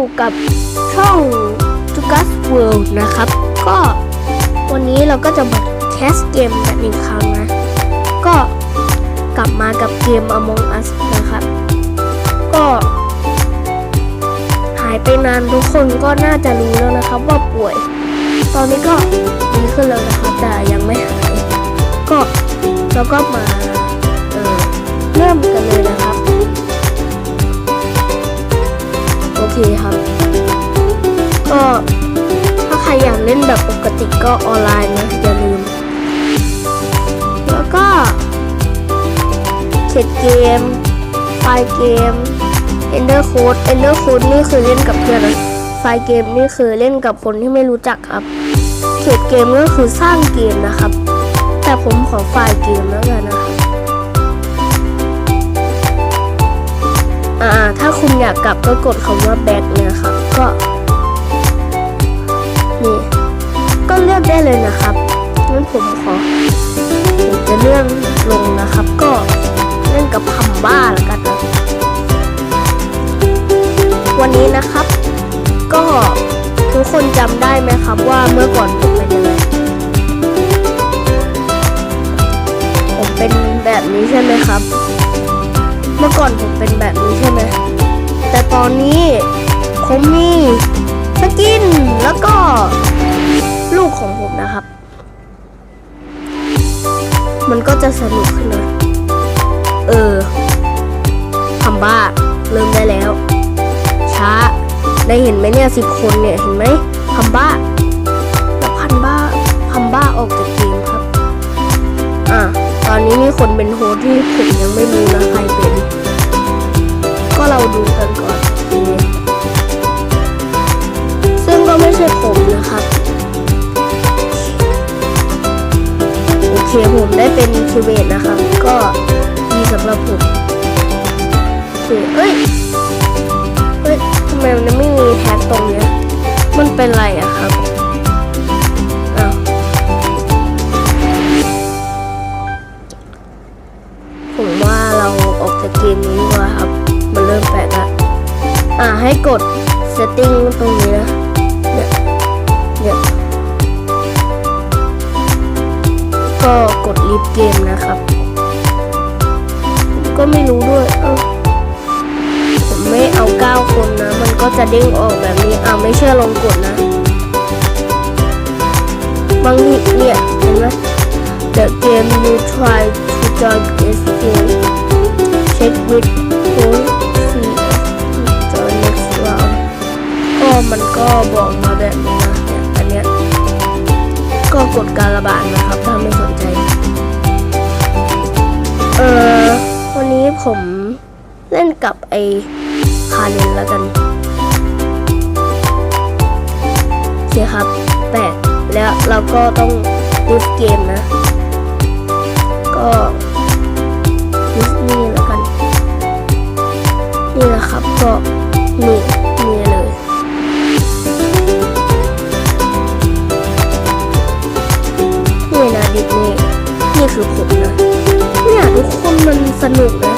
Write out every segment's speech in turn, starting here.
อยู่กับช่อง j u g a s World นะครับ ก็วันนี้เราก็จะมาแคสเกมกันอีกครั้งนะ ก็กลับมากับเกม Among Us นะครับ ก็หายไปนานทุกคนก็น่าจะรู้แล้วนะครับว่าป่วย ตอนนี้ก็ดีขึ้นแล้วนะครับแต่ยังไม่หาย ก็เราก็มาเเริ่มกันเลยนะครับ คครับ ก็ถ้าใครอยากเล่นแบบปกติก็ออนไลน์นะอย่าลืม แล้วก็เขตเกมไฟเกม Ender Code Ender Code นี่คือเล่นกับเพื่อนนะไฟเกมนี่คือเล่นกับคนที่ไม่รู้จักครับเขตเกมก็คือสร้างเกมนะครับ แต่ผมขอไฟเกมแล้วกันนะ อ่าถ้าคุณอยากกลับก็กดคำว่า back นะครับก็นี่ก็เลือกได้เลยนะครับงั้นผมขอผมจะเลื่อนลงนะครับ ก็เล่นกับคำบ้าแล้วกันนะวันนี้นะครับ ก็ทุกคนจำได้ไหมครับว่าเมื่อก่อนผมเป็นยังไงผมเป็นแบบนี้ใช่ไหมครับ เมื่อก่อนผมเป็นแบบนี้ใช่ไหมแต่ตอนนี้ผมมีสกินแล้วก็ลูกของผมนะครับ มันก็จะสนุกขึ้นนะเออทำบ้าเริ่มได้แล้ว ช้า ได้เห็นไหมเนี่ยสิบคนเนี่ยเห็นไหมทำบ้าแล้วพันบ้าทำบ้าออกจากเกมครับ อะ ตอนนี้มีคนเป็นโฮสที่ผมยังไม่รู้นะใครเป็น อ่าให้กด setting ตรงนี้นะเนี่ยเนี่ยก็กดลิฟเกมนะครับ ก็ไม่รู้ด้วย เอ้าผมไม่เอา 9 คนนะ มันก็จะเด้งออกแบบนี้ อ่าไม่เชื่อลองกดนะ บางทีเนี่ย เห็นไหม The game you try to join is full. Check with full มันก็บอกมาแบบนี้นะเนี่ยอันเนี้ยก็กดการระบาดนะครับ ถ้าไม่สนใจ เออวันนี้ผมเล่นกับไอคาเลนแล้วกันโอเคครับแปดแล้วเราก็ต้องดิฟเกมนะ ก็ดิสนีย์แล้วกัน นี่นะครับก็นี่ คือผมนะเนี่ยทุกคนมันสนุกนะ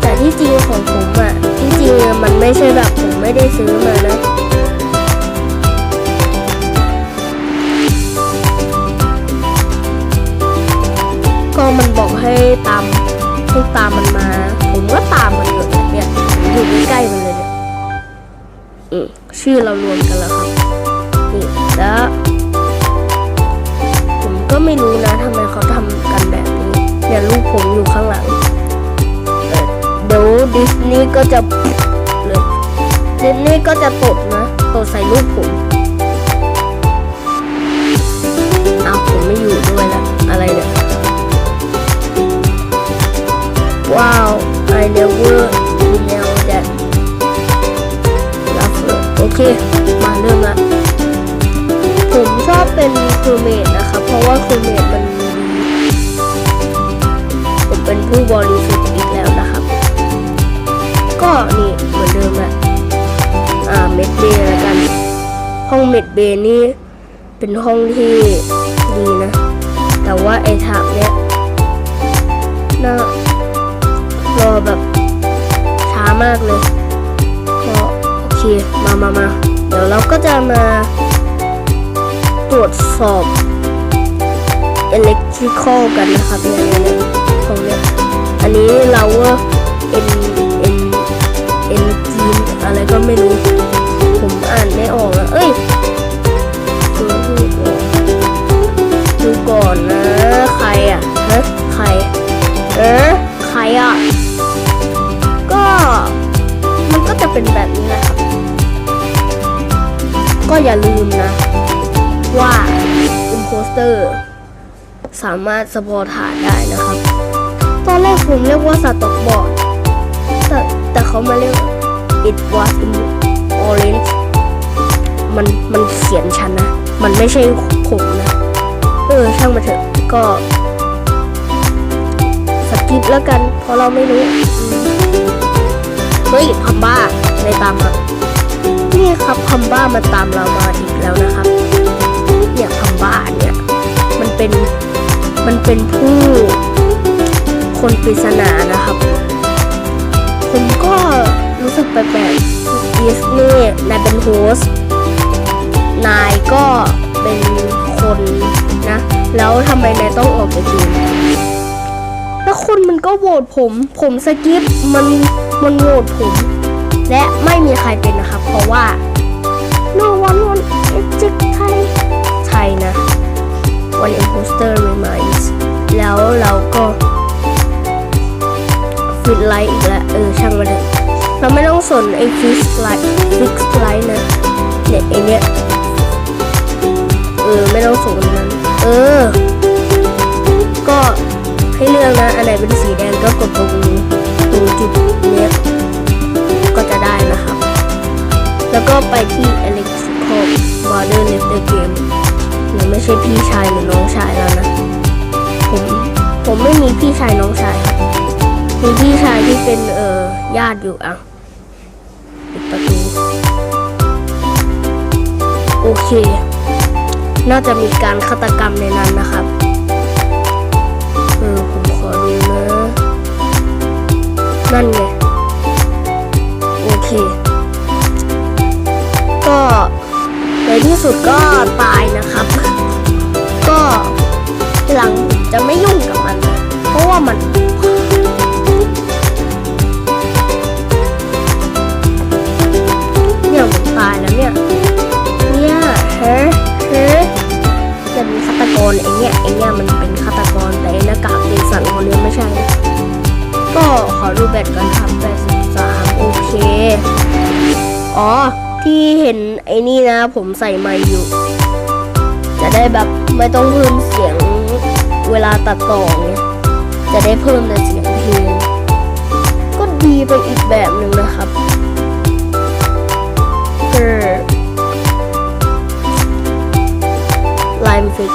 แต่ที่จริงของผมอะที่จริงมันไม่ใช่แบบผมไม่ได้ซื้อมานะก็มันบอกให้ตามให้ตามมันมา ผมก็ตามมันอยู่เนี่ยอยู่ใกล้ๆมันเลยเนี่ยชื่อเรารวมกันแล้วครับ ก็จะเลยดิสนีย์ก็จะตดนะตดใส่ลูกผมเอาผมไม่อยู่ด้วยล้วอะไรเนี่ย Wow, I never know that. Lover. โอเค มาเริ่มละผมชอบเป็นครูเมดนะครับเพราะว่าครูเมด เบนี่เป็นห้องที่ดีนะ แต่ว่าไอ้ถากเนี้ยน่ารอแบบช้ามากเลยก็โอเคมามามาเดี๋ยวเราก็จะมาตรวจสอบ electrical กันนะครับเนี่ยเนี่ยเนี่ยตรงเนี้ยอันนี้เราว่า N N N จีนอะไรก็ไม่รู้ ผมอ่านไม่ออกอะเอ้ย สามารถสปอร์ตหาได้นะครับ ตอนแรกผมเรียกว่าสต็อกบอร์ดแต่แต่เขามาเรียกว่า it was in orange มันมันเขียนฉันนะ มันไม่ใช่ผมนะ เออ ช่างมาเถอะก็สกิปแล้วกัน เพราะเราไม่รู้ เฮ้ยพัมบ้าในตามมานี่ครับพัมบ้ามาตามเรามาอีกแล้วนะครับ เนี่ยพัมบ้าเนี่ย มันเป็น มันเป็นผู้คนปริศนานะครับ ผมก็รู้สึกแปลกๆอีสนี่นายเป็นโฮสนายก็เป็นคนนะ แล้วทำไมนายต้องออกจากเกมแล้วคนมันก็โหวตผม ผมสกิปมันมันโหวตผม และไม่มีใครเป็นนะครับ เพราะว่า no one want eject ไทย ช่างมันเถอะเราไม่ต้องสนไอ้ฟิกไลท์ฟิกไลท์นะเนี่ยไอเนี้ยเออไม่ต้องสนมันเออ ก็ให้เลือกนะอันไหนเป็นสีแดงก็กดตรงตรงจุดเนี้ยก็จะได้นะครับ แล้วก็ไปที่ electrical border letter game หรือไม่ใช่พี่ชายหรือน้องชายแล้วนะผมผมไม่มีพี่ชายน้องชายมีพี่ชายที่เป็นเออ ญาติอยู่อะปิดประตู โอเค น่าจะมีการฆาตกรรมในนั้นนะครับเออผมขอดูนะ นั่นไง โอเค ก็ในที่สุดก็ตายนะครับ ก็หลังจะไม่ยุ่งกับมัน เพราะว่ามัน ฮ้เฮ้จะมีฆาตกรไอเนี่ยไอเนี่ยมันเป็นฆาตกรแต่ไอ้หน้ากากเป็นสันคนนี้ไม่ใช่ ก็ขอดูแบตก่อนครับ83โอเค อ๋อ ที่เห็นไอ้นี่นะ ผมใส่ไมค์อยู่ จะได้แบบไม่ต้องเพิ่มเสียงเวลาตัดต่อไงจะได้เพิ่มแต่เสียงเพลงก็ดีไปอีกแบบหนึ่งนะครับ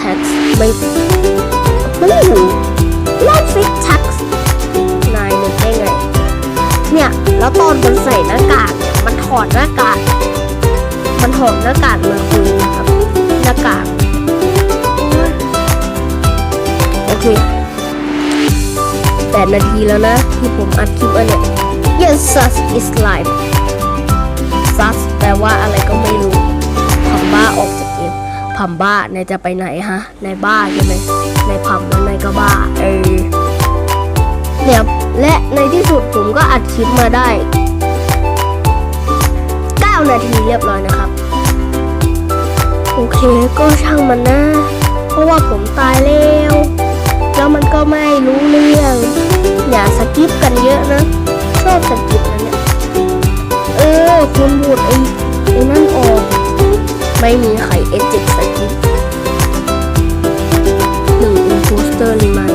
Tax ไม่ไม่รู้ Line Fix Tax นายนึกได้ไง เนี่ย แล้วตอนมันใส่หน้ากากเนี่ยมันถอดหน้ากาก มันถอดหน้ากากมาคุยนะครับ หน้ากาก โอเคแปดนาทีแล้วนะที่ผมอัดคลิปอันเนี่ย Yes, sus is live sus แปลว่าอะไรก็ไม่รู้พัมบ้าออก จากเกมพัมบ้านายจะไปไหนฮะนายบ้าใช่ไหมนายพัมแล้วนายก็บ้า เออเนี่ยและในที่สุดผมก็อัดคลิปมาได้ 9 นาทีเรียบร้อยนะครับ โอเคก็ช่างมันนะ เพราะว่าผมตายแล้ว แล้วมันก็ไม่รู้เรื่อง อย่าสกิปกันเยอะนะ ชอบสกิปนะเนี่ย เออคุณบูดไอ้ไอ้นั่นออก ไม่มีใครเอจิกสกิปหนึ่งอินโพสเตอร์รีมาย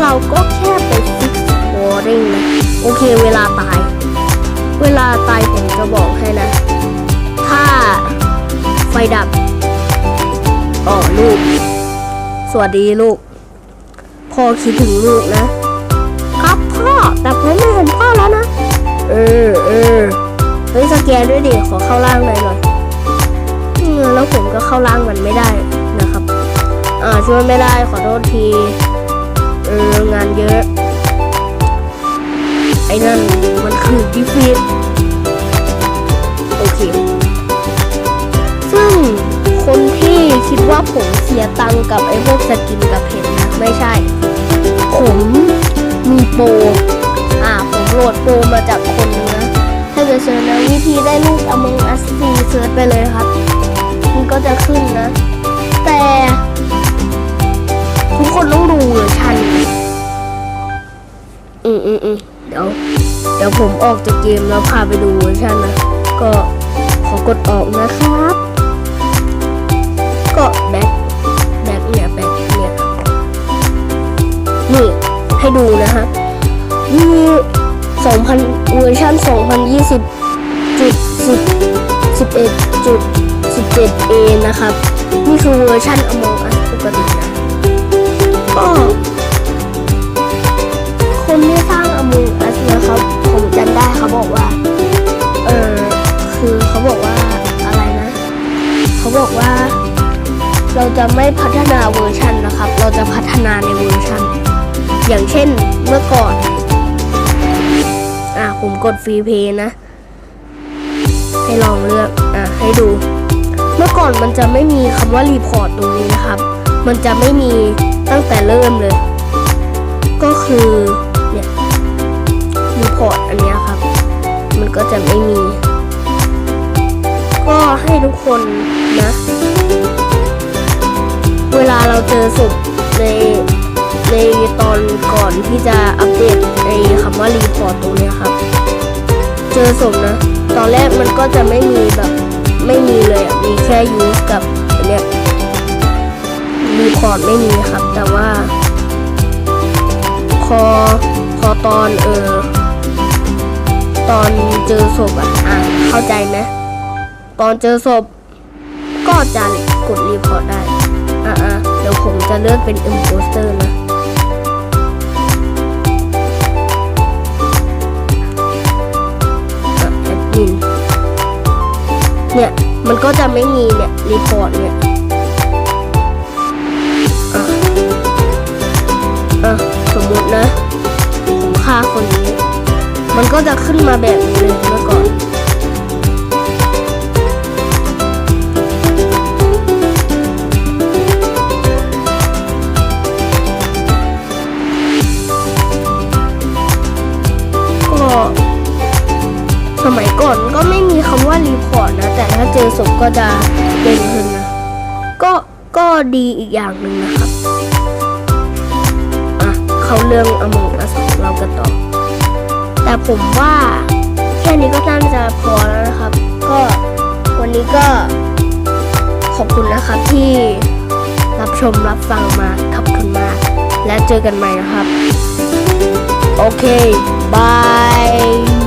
เราก็แค่ไปฟิกซ์วอร์ริงนะ โอเคเวลาตาย เวลาตายผมจะบอกให้นะ ถ้าไฟดับอ๋อลูก สวัสดีลูก พ่อคิดถึงลูกนะ ครับพ่อ แต่ผมไม่เห็นพ่อแล้วนะ เออเออเฮ้ยสแกนด้วยดิ ขอเข้าร่างหน่อยหน่อยเออ แล้วผมก็เข้าร่างมันไม่ได้นะครับ อ่าช่วยไม่ได้ขอโทษทีเอองานเยอะ ไอ้นั่นมันคือดิฟิตโอเค ซึ่งคนที่คิดว่าผมเสียตังกับไอ้พวกสกินกับเพชรนะไม่ใช่ ผมมีโปรอ่าผมโหลดโปรมาจากคนนึงนะถ้าเกิดเซิร์ชนะวิธีได้รูป Among Us 4เซิร์ชไปเลยครับ ก็จะขึ้นนะ แต่ทุกคนต้องดูเวอร์ชันอืมอืมอืมเดี๋ยว เดี๋ยวผมออกจากเกมแล้วพาไปดูเวอร์ชันนะ ก็ขอกดออกนะครับ ก็แบ็คแบ็คเนี่ยแบ็คเนี่ยนี่ให้ดูนะฮะนี่2,000เวอร์ชัน2020จุด10 11จุด 7A นะครับ นี่คือเวอร์ชัน Among Us ปกตินะก็คนที่สร้าง Among Us นะครับ ผมจำได้เขาบอกว่า เออคือเขาบอกว่าอะไรนะ เขาบอกว่า เราจะไม่พัฒนาเวอร์ชันนะครับ เราจะพัฒนาในเวอร์ชัน อย่างเช่นเมื่อก่อน อะผมกดฟรีเพย์นะ ให้ลองเลือก อะให้ดู ก่อนมันจะไม่มีคำว่ารีพอร์ตตรงนี้นะครับ มันจะไม่มีตั้งแต่เริ่มเลย ก็คือเนี่ยรีพอร์ตอันนี้ครับ มันก็จะไม่มี ก็ให้ทุกคนนะ เวลาเราเจอศพในในตอนก่อนที่จะอัปเดตในคำว่ารีพอร์ตตรงนี้ครับ เจอศพนะ ตอนแรกมันก็จะไม่มีแบบ ไม่มีเลยอะมีแค่ยูสกับอันเนี้ยรีพอร์ตไม่มีครับ แต่ว่าพอพอตอนเออตอนเจอศพอะอะเข้าใจไหมตอนเจอศพ ก็จะกดรีพอร์ตได้ อะอะเดี๋ยวผมจะเลือกเป็น imposter นะอะ เนี่ย มันก็จะไม่มีเนี่ยรีพอร์ตเนี่ยอะอะสมมตินะผมฆ่าคนนี้ มันก็จะขึ้นมาแบบนี้เลย ว่ารีพอร์ตนะ แต่ถ้าเจอศพก็จะเด้งขึ้นนะ ก็ก็ดีอีกอย่างหนึ่งนะครับ อะ เขาเรื่องอมงอสของเรากันต่อ แต่ผมว่าแค่นี้ก็น่าจะพอแล้วนะครับ ก็วันนี้ก็ขอบคุณนะครับที่รับชมรับฟังมาขอบคุณมาก และเจอกันใหม่นะครับ โอเค บาย